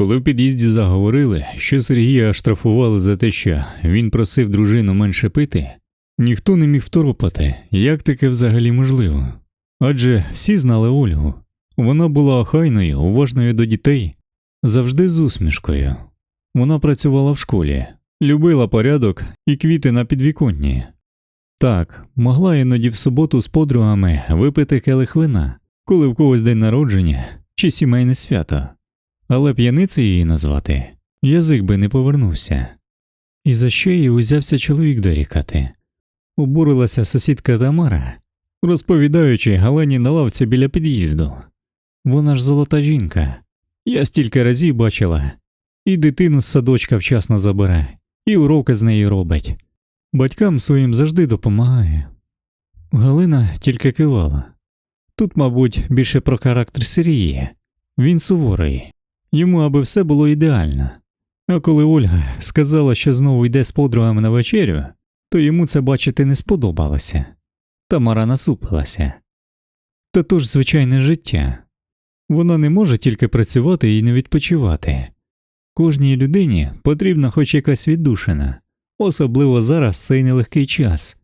Коли в під'їзді заговорили, що Сергія штрафували за те, що він просив дружину менше пити, ніхто не міг второпати, як таке взагалі можливо. Адже всі знали Ольгу. Вона була охайною, уважною до дітей, завжди з усмішкою. Вона працювала в школі, любила порядок і квіти на підвіконні. Так, могла іноді в суботу з подругами випити келих вина, коли в когось день народження чи сімейне свято, але п'яницею її назвати язик би не повернувся. І за що їй узявся чоловік дорікати? Обурилася сусідка Тамара, розповідаючи Галені на лавці біля під'їзду. Вона ж золота жінка. Я стільки разів бачила, і дитину з садочка вчасно забере, і уроки з нею робить. Батькам своїм завжди допомагає. Галина тільки кивала. Тут, мабуть, більше про характер Сергія. Він суворий, йому аби все було ідеально. А коли Ольга сказала, що знову йде з подругами на вечерю, то йому це бачити не сподобалося. Тамара насупилася. Та то ж звичайне життя. Вона не може тільки працювати і не відпочивати. Кожній людині потрібна хоч якась віддушина, особливо зараз цей нелегкий час.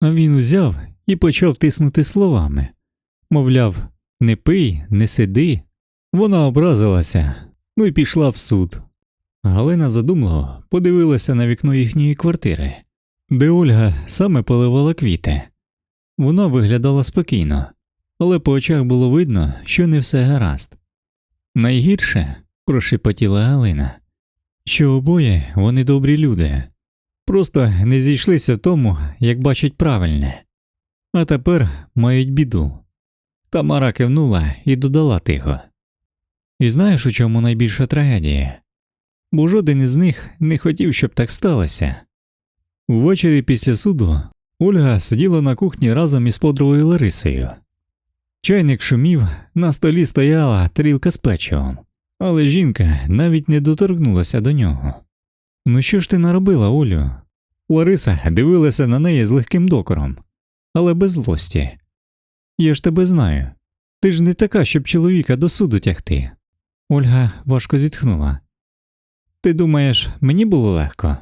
А він узяв і почав тиснути словами мовляв, не пий, не сиди. Вона образилася, ну і пішла в суд. Галина задумливо подивилася на вікно їхньої квартири, де Ольга саме поливала квіти. Вона виглядала спокійно, але по очах було видно, що не все гаразд. Найгірше, прошепотіла Галина, що обоє вони добрі люди, просто не зійшлися в тому, як бачать правильне, а тепер мають біду. Тамара кивнула і додала тихо. І знаєш, у чому найбільша трагедія? Бо жоден із них не хотів, щоб так сталося. Ввечері після суду Ольга сиділа на кухні разом із подругою Ларисою. Чайник шумів, на столі стояла тарілка з печивом, але жінка навіть не доторкнулася до нього. Ну що ж ти наробила, Олю? Лариса дивилася на неї з легким докором, але без злості. Я ж тебе знаю. Ти ж не така, щоб чоловіка до суду тягти. Ольга важко зітхнула. Ти думаєш, мені було легко?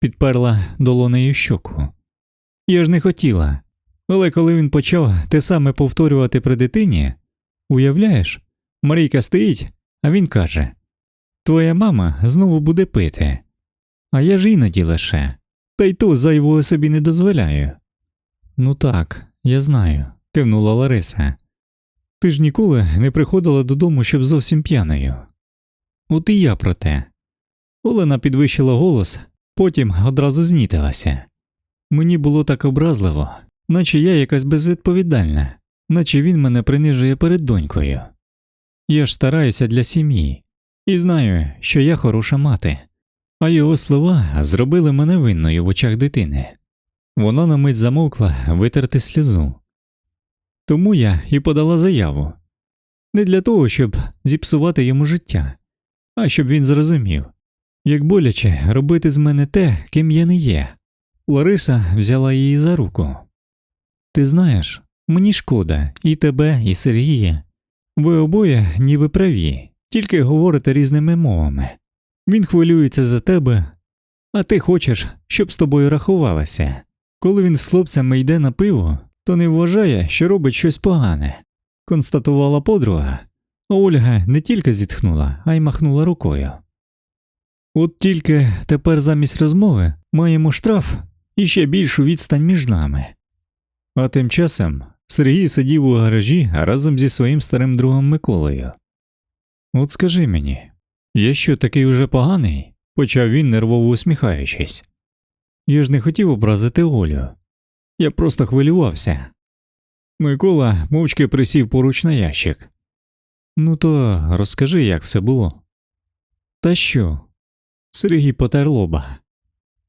Підперла долонею щоку. Я ж не хотіла. Але коли він почав те саме повторювати при дитині, уявляєш, Марійка стоїть, а він каже Твоя мама знову буде пити, а я ж іноді лише, та й то зайвого собі не дозволяю. Ну так, я знаю, кивнула Лариса. Ти ж ніколи не приходила додому, щоб зовсім п'яною. От і я про те. Олена підвищила голос, потім одразу знітилася. Мені було так образливо, наче я якась безвідповідальна, наче він мене принижує перед донькою. Я ж стараюся для сім'ї і знаю, що я хороша мати, а його слова зробили мене винною в очах дитини. Вона на мить замовкла витерти сльозу. Тому я і подала заяву не для того, щоб зіпсувати йому життя, а щоб він зрозумів, як боляче робити з мене те, ким я не є. Лариса взяла її за руку. Ти знаєш, мені шкода і тебе, і Сергія. Ви обоє ніби праві, тільки говорите різними мовами. Він хвилюється за тебе, а ти хочеш, щоб з тобою рахувалася. Коли він з хлопцями йде на пиво, то не вважає, що робить щось погане, констатувала подруга. Ольга не тільки зітхнула, а й махнула рукою. От тільки тепер замість розмови маємо штраф і ще більшу відстань між нами. А тим часом Сергій сидів у гаражі разом зі своїм старим другом Миколою. От скажи мені, я що такий уже поганий? почав він, нервово усміхаючись. Я ж не хотів образити Олю. Я просто хвилювався. Микола мовчки присів поруч на ящик. Ну, то розкажи, як все було. Та що? Сергій потер лоба.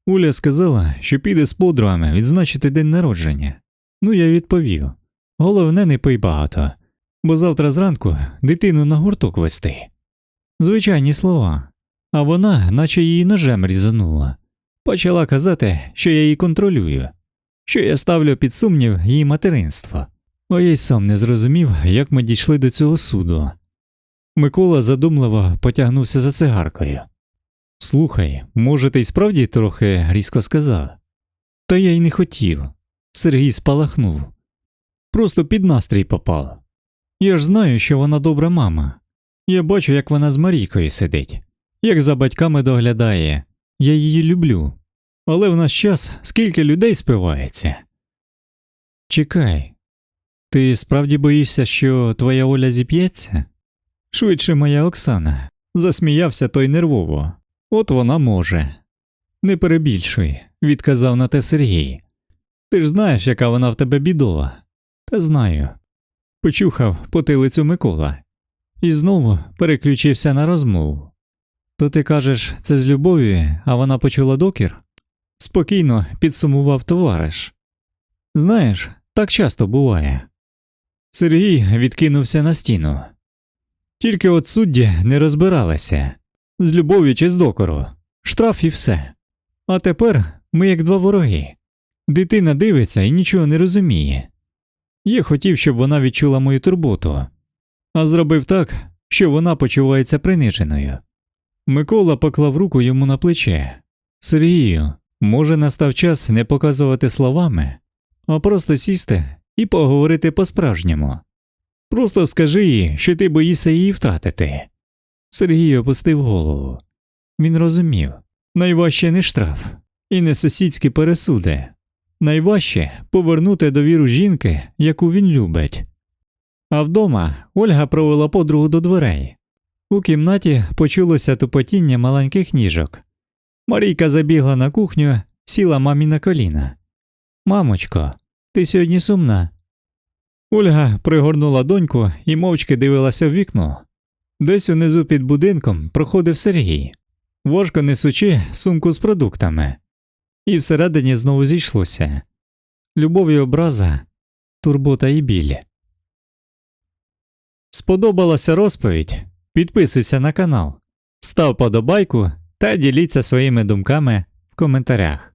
Оля сказала, що піде з подругами відзначити день народження. Ну, я відповів головне, не пий багато, бо завтра зранку дитину на гурток вести. Звичайні слова, а вона, наче її ножем різанула, почала казати, що я її контролюю, що я ставлю під сумнів її материнство. А я й сам не зрозумів, як ми дійшли до цього суду. Микола задумливо потягнувся за цигаркою. Слухай, може, ти й справді трохи різко сказав? Та я й не хотів. Сергій спалахнув. Просто під настрій попав. Я ж знаю, що вона добра мама. Я бачу, як вона з Марійкою сидить, як за батьками доглядає. Я її люблю. Але в наш час скільки людей спивається. Чекай, ти справді боїшся, що твоя Оля зіп'ється? Швидше моя Оксана. Засміявся той нервово. От вона може. Не перебільшуй, відказав на те Сергій. Ти ж знаєш, яка вона в тебе бідова. Та знаю. Почухав потилицю Микола і знову переключився на розмову. То ти кажеш, це з любові, а вона почула докір? Спокійно підсумував товариш. Знаєш, так часто буває. Сергій відкинувся на стіну. Тільки от судді не розбиралися з любові чи з докору, штраф і все. А тепер ми як два вороги. Дитина дивиться і нічого не розуміє. Я хотів, щоб вона відчула мою турботу, а зробив так, що вона почувається приниженою. Микола поклав руку йому на плече. Сергію, може, настав час не показувати словами, а просто сісти і поговорити по-справжньому. Просто скажи їй, що ти боїшся її втратити. Сергій опустив голову. Він розумів найважче не штраф і не сусідські пересуди. Найважче повернути довіру жінки, яку він любить. А вдома Ольга провела подругу до дверей. У кімнаті почулося тупотіння маленьких ніжок. Марійка забігла на кухню, сіла мамі на коліна. Мамочко, ти сьогодні сумна. Ольга пригорнула доньку і мовчки дивилася в вікно. Десь унизу під будинком проходив Сергій, важко несучи сумку з продуктами, і всередині знову зійшлося любов і образа, турбота і біль. Сподобалася розповідь? Підписуйся на канал, став подобайку та діліться своїми думками в коментарях.